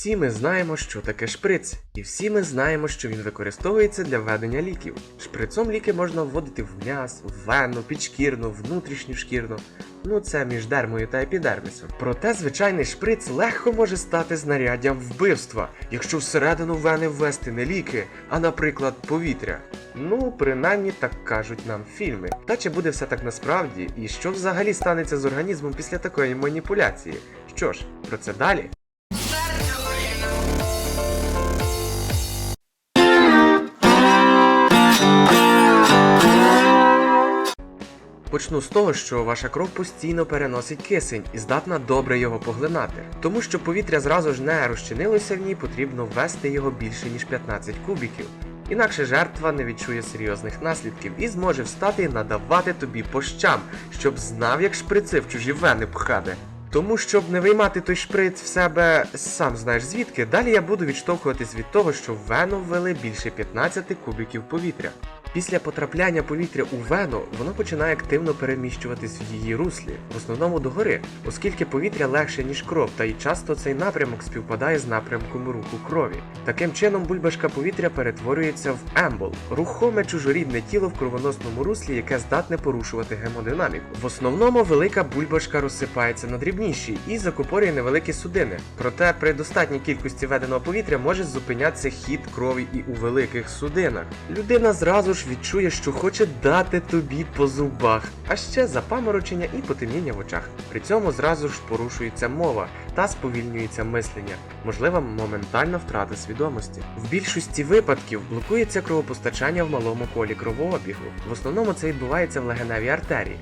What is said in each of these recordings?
Всі ми знаємо, що таке шприц, і всі ми знаємо, що він використовується для введення ліків. Шприцом ліки можна вводити в м'яз, в вену, підшкірну, внутрішню шкірну. Ну, це між дермою та епідермісом. Проте звичайний шприц легко може стати знаряддям вбивства, якщо всередину вени ввести не ліки, а, наприклад, повітря. Ну, принаймні так кажуть нам фільми. Та чи буде все так насправді, і що взагалі станеться з організмом після такої маніпуляції? Що ж, про це далі. Почну з того, що ваша кров постійно переносить кисень і здатна добре його поглинати. Тому що повітря зразу ж не розчинилося в ній, потрібно ввести його більше ніж 15 кубіків. Інакше жертва не відчує серйозних наслідків і зможе встати і надавати тобі по щам, щоб знав, як шприци в чужі вени пхати. Тому, щоб не виймати той шприц в себе сам знаєш звідки, далі я буду відштовхуватись від того, що в вену ввели більше 15 кубіків повітря. Після потрапляння повітря у вену воно починає активно переміщуватись в її руслі, в основному догори, оскільки повітря легше, ніж кров, та й часто цей напрямок співпадає з напрямком руху крові. Таким чином, бульбашка повітря перетворюється в ембол, рухоме чужорідне тіло в кровоносному руслі, яке здатне порушувати гемодинаміку. В основному велика бульбашка розсипається на дрібніші і закупорює невеликі судини. Проте при достатній кількості веденого повітря може зупинятися хід крові і у великих судинах. Людина зразу ж відчує, що хоче дати тобі по зубах, а ще запаморочення і потемніння в очах. При цьому зразу ж порушується мова та сповільнюється мислення, можлива моментальна втрата свідомості. В більшості випадків блокується кровопостачання в малому колі кровообігу. В основному це відбувається в легеневій артерії.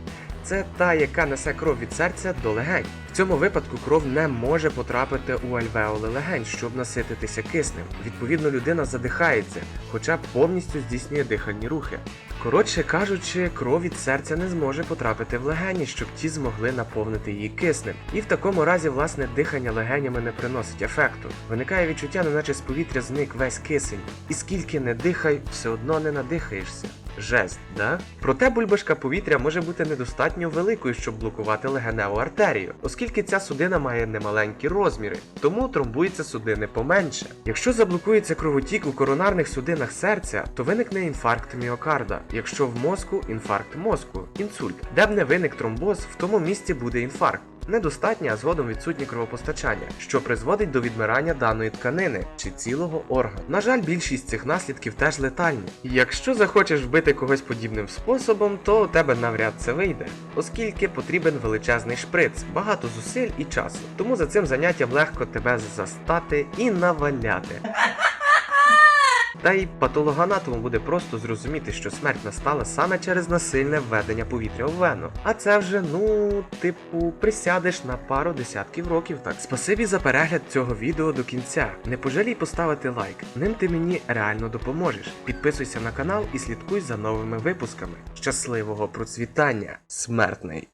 Це та, яка несе кров від серця до легень. В цьому випадку кров не може потрапити у альвеоли легень, щоб насититися киснем. Відповідно, людина задихається, хоча повністю здійснює дихальні рухи. Коротше кажучи, кров від серця не зможе потрапити в легені, щоб ті змогли наповнити її киснем. І в такому разі, власне, дихання легенями не приносить ефекту. Виникає відчуття, неначе з повітря зник весь кисень. І скільки не дихай, все одно не надихаєшся. Жесть, да? Проте бульбашка повітря може бути недостатньо великою, щоб блокувати легеневу артерію, оскільки ця судина має немаленькі розміри, тому тромбуються судини поменше. Якщо заблокується кровотік у коронарних судинах серця, то виникне інфаркт міокарда. Якщо в мозку інфаркт мозку, інсульт. Де б не виник тромбоз, в тому місці буде інфаркт. Недостатнє, а згодом відсутнє кровопостачання, що призводить до відмирання даної тканини чи цілого органу. На жаль, більшість цих наслідків теж летальні. Якщо захочеш вбити когось подібним способом, то у тебе навряд це вийде, оскільки потрібен величезний шприц, багато зусиль і часу. Тому за цим заняттям легко тебе застати і наваляти. Та й патологоанатому буде просто зрозуміти, що смерть настала саме через насильне введення повітря в вену. А це вже, ну, типу, присядеш на пару десятків років так. Спасибі за перегляд цього відео до кінця. Не пожалій поставити лайк. Ним ти мені реально допоможеш. Підписуйся на канал і слідкуй за новими випусками. Щасливого процвітання, смертний!